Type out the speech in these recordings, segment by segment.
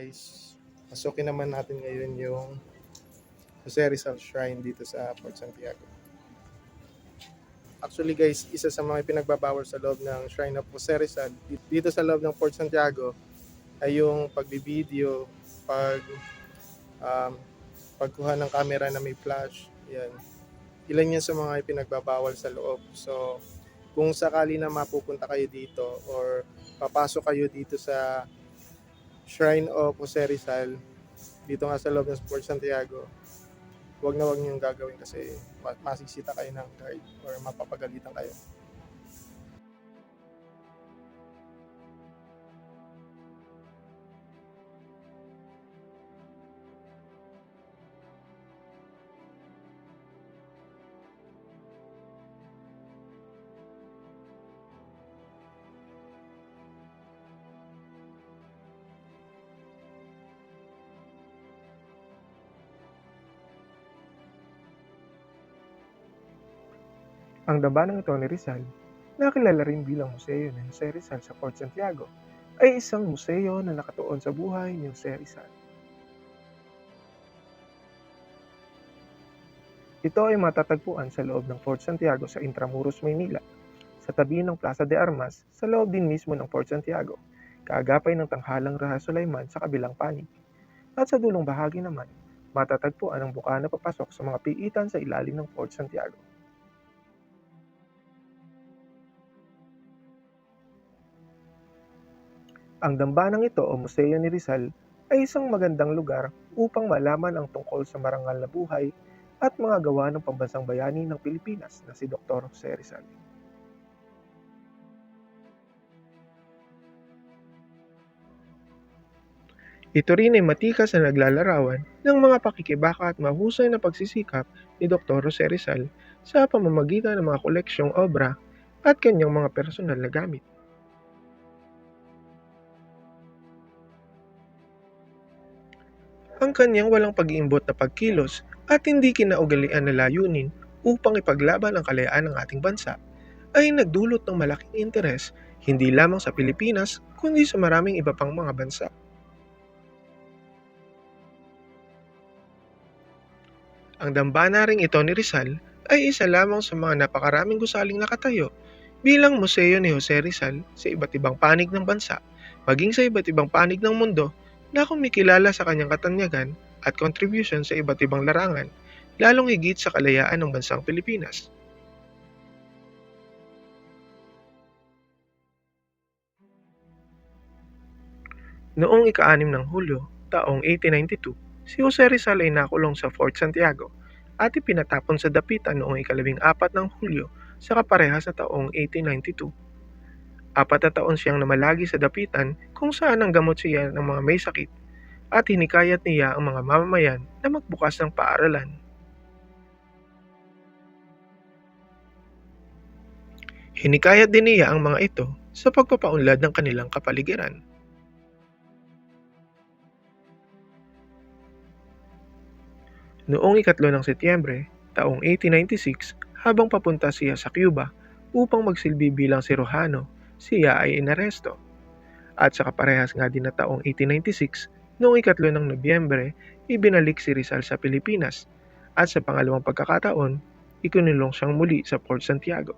guys, pasukin naman natin ngayon yung Jose Rizal Shrine dito sa Port Santiago. Actually guys, isa sa mga pinagbabawal sa loob ng Shrine of Jose Rizal dito sa loob ng Port Santiago ay yung pagbibideo, pag um, pagkuha ng camera na may flash, yan. Ilan yan sa mga pinagbabawal sa loob. So, kung sakali na mapupunta kayo dito or papasok kayo dito sa Shrine of Jose Rizal, dito nga sa loob ng Port Santiago, wag na wag niyong gagawin kasi ma- masisita kayo ng guard or mapapagalitan kayo. Ang dambanang ito ni Rizal, na kilala rin bilang museo ni Jose Rizal sa Port Santiago, ay isang museo na nakatuon sa buhay ni Jose Rizal. Ito ay matatagpuan sa loob ng Fort Santiago sa Intramuros, Maynila, sa tabi ng Plaza de Armas sa loob din mismo ng Fort Santiago, kaagapay ng tanghalang Raha Sulaiman sa kabilang panig. At sa dulong bahagi naman, matatagpuan ang bukana papasok sa mga piitan sa ilalim ng Fort Santiago. Ang dambanang ito o museo ni Rizal ay isang magandang lugar upang malaman ang tungkol sa marangal na buhay at mga gawa ng pambansang bayani ng Pilipinas na si Dr. Jose Rizal. Ito rin ay matikas na naglalarawan ng mga pakikibaka at mahusay na pagsisikap ni Dr. Jose Rizal sa pamamagitan ng mga koleksyong obra at kanyang mga personal na gamit. Ang kanyang walang pag-iimbot na pagkilos at hindi kinaugalian na layunin upang ipaglaban ang kalayaan ng ating bansa ay nagdulot ng malaking interes hindi lamang sa Pilipinas kundi sa maraming iba pang mga bansa. Ang dambana ring ito ni Rizal ay isa lamang sa mga napakaraming gusaling nakatayo bilang museo ni Jose Rizal sa iba't ibang panig ng bansa, maging sa iba't ibang panig ng mundo na kumikilala sa kanyang katanyagan at contribution sa iba't ibang larangan, lalong higit sa kalayaan ng bansang Pilipinas. Noong ika-anim ng Hulyo, taong 1892, si Jose Rizal ay nakulong sa Fort Santiago at ipinatapon sa dapitan noong ikalabing apat ng Hulyo sa kaparehas na taong 1892. Apat na taon siyang namalagi sa dapitan kung saan ang gamot siya ng mga may sakit at hinikayat niya ang mga mamamayan na magbukas ng paaralan. Hinikayat din niya ang mga ito sa pagpapaunlad ng kanilang kapaligiran. Noong ikatlo ng Setyembre, taong 1896, habang papunta siya sa Cuba upang magsilbi bilang sirojano siya ay inaresto. At sa kaparehas nga din na taong 1896, noong ikatlo ng Nobyembre, ibinalik si Rizal sa Pilipinas at sa pangalawang pagkakataon, ikinulong siyang muli sa Port Santiago.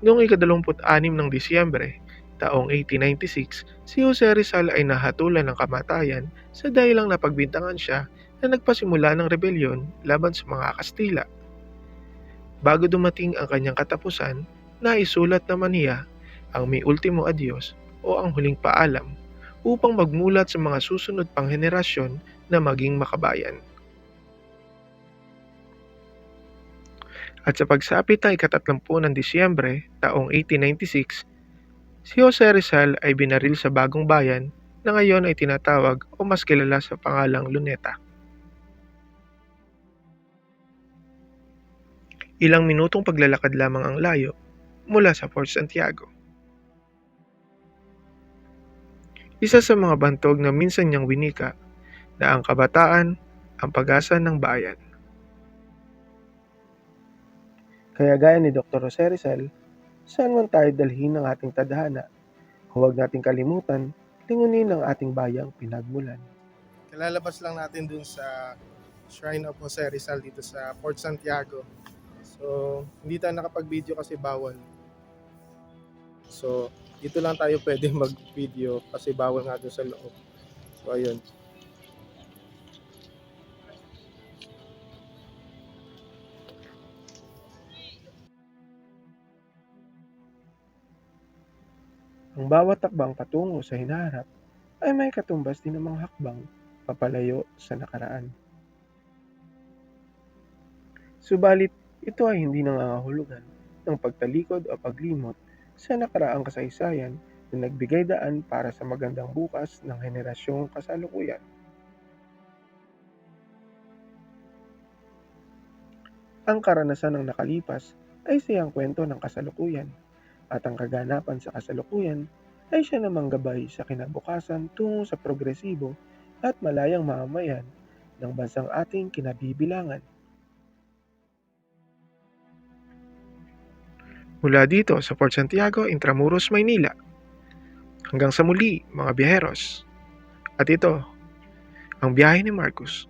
Noong ikadalawamput-anim ng Disyembre, taong 1896, si Jose Rizal ay nahatulan ng kamatayan sa dahilang napagbintangan siya na nagpasimula ng rebelyon laban sa mga Kastila. Bago dumating ang kanyang katapusan, naisulat naman niya ang may ultimo adios o ang huling paalam upang magmulat sa mga susunod pang henerasyon na maging makabayan. At sa pagsapit ng ikatatlampu ng Disyembre taong 1896, si Jose Rizal ay binaril sa bagong bayan na ngayon ay tinatawag o mas kilala sa pangalang Luneta. Ilang minutong paglalakad lamang ang layo mula sa Fort Santiago. Isa sa mga bantog na minsan niyang winika na ang kabataan ang pag-asa ng bayan. Kaya gaya ni Dr. Jose Rizal, saan man tayo dalhin ng ating tadhana, Huwag nating kalimutan, lingunin ang ating bayang pinagmulan. Kalalabas lang natin dun sa Shrine of Jose Rizal dito sa Port Santiago. So, hindi tayo nakapag-video kasi bawal. So, dito lang tayo pwede mag-video kasi bawal nga doon sa loob. So, ayun. Ang bawat takbang patungo sa hinaharap ay may katumbas din ng mga hakbang papalayo sa nakaraan. Subalit, ito ay hindi nangangahulugan ng pagtalikod o paglimot sa nakaraang kasaysayan na nagbigay daan para sa magandang bukas ng henerasyong kasalukuyan. Ang karanasan ng nakalipas ay siyang kwento ng kasalukuyan at ang kaganapan sa kasalukuyan ay siya namang gabay sa kinabukasan tungo sa progresibo at malayang mamamayan ng bansang ating kinabibilangan. Mula dito sa Port Santiago, Intramuros, Maynila. Hanggang sa muli, mga biyaheros. At ito, ang biyahe ni Marcus.